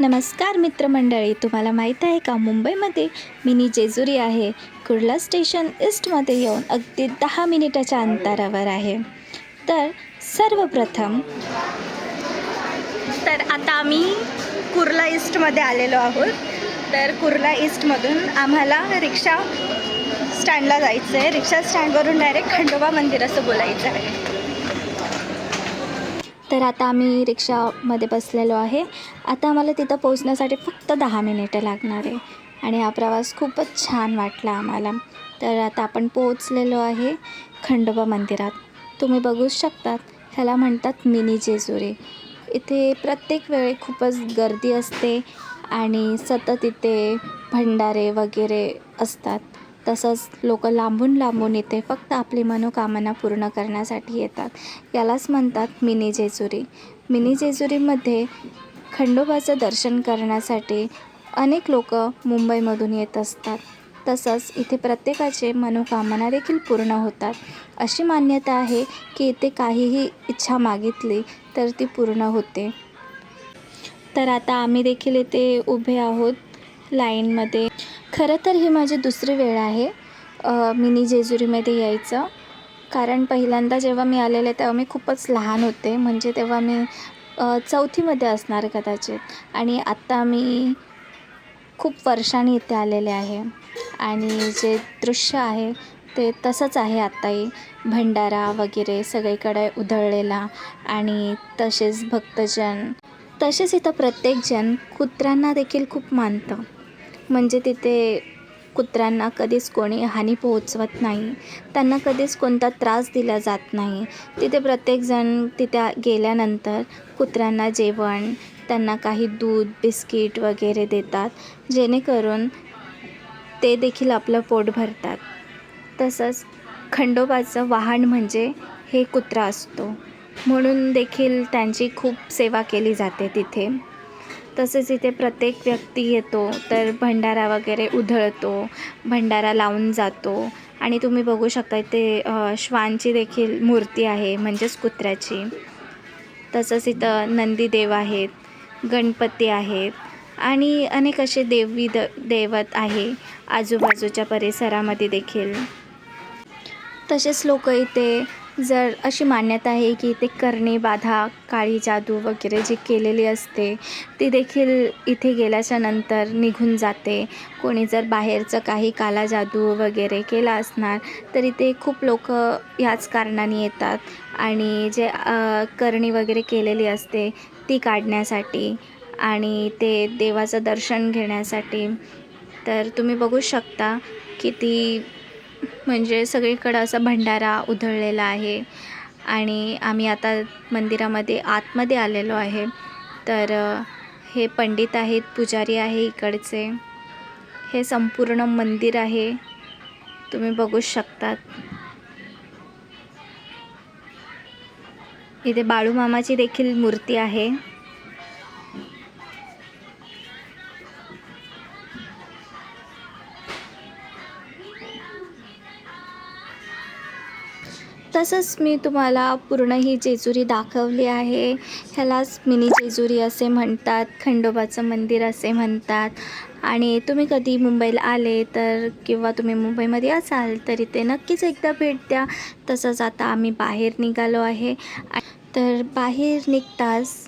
नमस्कार मित्रमंडळी तुम्हाला माहीत आहे का मुंबईमध्ये मिनी जेजुरी आहे? कुर्ला स्टेशन ईस्टमध्ये येऊन अगदी दहा मिनिटाच्या अंतरावर आहे. तर सर्वप्रथम तर आता आम्ही कुर्ला ईस्टमध्ये आलेलो आहोत. तर कुर्ला ईस्टमधून आम्हाला रिक्षा स्टँडला जायचं आहे रिक्षा स्टँडवरून डायरेक्ट खंडोबा मंदिर असं बोलायचं आहे. तर आता आम्ही रिक्षामध्ये बसलेलो आहे. आता आम्हाला तिथं पोहोचण्यासाठी फक्त दहा मिनिटं लागणार आहे. आणि हा प्रवास खूपच छान वाटला आम्हाला. तर आता आपण पोहोचलेलो आहे खंडोबा मंदिरात. तुम्ही बघू शकतात ह्याला म्हणतात मिनी जेजुरी. इथे प्रत्येक वेळी खूपच गर्दी असते आणि सतत इथे भंडारे वगैरे असतात. तसंच लोक लांबून लांबून येते फक्त आपली मनोकामना पूर्ण करण्यासाठी येतात. यालाच म्हणतात मिनी जेजुरी. मिनी जेजुरीमध्ये खंडोबाचं दर्शन करण्यासाठी अनेक लोक मुंबईमधून येत असतात. तसंच इथे प्रत्येकाचे मनोकामना देखील पूर्ण होतात. अशी मान्यता आहे की इथे काहीही इच्छा मागितली तर ती पूर्ण होते. तर आता आम्ही देखील इथे उभे आहोत. लाईनमध्ये. खरं तर ही माझी दुसरी वेळ आहे मिनी जेजुरीमध्ये यायचं. कारण पहिल्यांदा जेव्हा मी आलेले तेव्हा मी खूपच लहान होते. म्हणजे तेव्हा मी चौथीमध्ये असणार कदाचित. आणि आत्ता मी खूप वर्षांनी इथे आलेले आहे. आणि जे दृश्य आहे ते तसंच आहे आत्ताही. भंडारा वगैरे सगळीकडे उधळलेला आणि तसेच भक्तजन. तसेच इथं प्रत्येकजण कुत्र्यांना देखील खूप मानतं. म्हणजे तिथे कुत्र्यांना कधीच कोणी हानी पोहोचवत नाही. त्यांना कधीच कोणता त्रास दिला जात नाही. तिथे प्रत्येकजण तिथे गेल्यानंतर कुत्र्यांना जेवण त्यांना काही दूध बिस्किट वगैरे देतात जेणेकरून ते देखील आपलं पोट भरतात. तसंच खंडोबाचं वाहन म्हणजे हे कुत्रा असतो. म्हणून देखील त्यांची खूप सेवा केली जाते तिथे. तसेच इथे प्रत्येक व्यक्ती येतो तर भंडारा वगैरे उधळतो भंडारा लावून जातो. आणि तुम्ही बघू शकता इथे श्वानची देखील मूर्ती आहे म्हणजेच कुत्र्याची. तसंच इथं नंदीदेव आहेत गणपती आहेत आणि अनेक असे देवी द दैवत आहे आजूबाजूच्या परिसरामध्ये देखील. तसेच लोक इथे जर अशी मान्यता आहे की इथे करणे बाधा काळी जादू वगैरे जी केलेली असते ती देखील इथे गेल्याच्यानंतर निघून जाते. कोणी जर बाहेरचं काही काला जादू वगैरे केला असणार तर इथे खूप लोक याच कारणाने येतात. आणि जे करणी वगैरे केलेली असते ती काढण्यासाठी आणि ते देवाचं दर्शन घेण्यासाठी. तर तुम्ही बघू शकता की ती म्हणजे सगळीकडं असा भंडारा उधळलेला आहे. आणि आम्ही आता मंदिरामध्ये आतमध्ये आलेलो आहे. तर हे पंडित आहेत पुजारी आहे इकडचे. हे संपूर्ण मंदिर आहे. तुम्ही बघू शकतात. इथे बाळूमामाची देखील मूर्ती आहे. तसंच मी तुम्हाला पूर्ण ही जेजुरी दाखवली आहे. ह्यालाच मिनी जेजुरी असे म्हणतात खंडोबाचं मंदिर असे म्हणतात. आणि तुम्ही कधी मुंबईला आले तर किंवा तुम्ही मुंबईमध्ये असाल तर इथे नक्कीच एकदा भेट द्या. तसंच आता आम्ही बाहेर निघालो आहे. तर बाहेर निघताच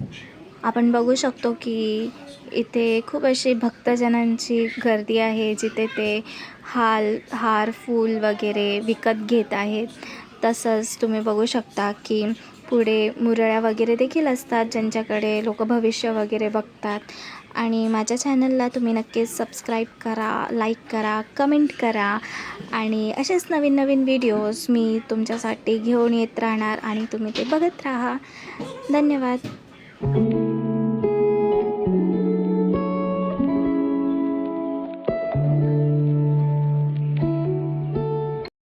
आपण बघू शकतो की इथे खूप अशी भक्तजनांची गर्दी आहे जिथे ते हाल हार फूल वगैरे विकत घेत आहेत. तसंच तुम्ही बघू शकता की पुढे मुरळ्या वगैरे देखील असतात ज्यांच्याकडे लोक भविष्य वगैरे बघतात. आणि माझ्या चॅनलला तुम्ही नक्कीच सबस्क्राईब करा लाईक करा कमेंट करा. आणि असेच नवीन नवीन व्हिडिओज मी तुमच्यासाठी घेऊन येत राहणार आणि तुम्ही ते बघत राहा. धन्यवाद.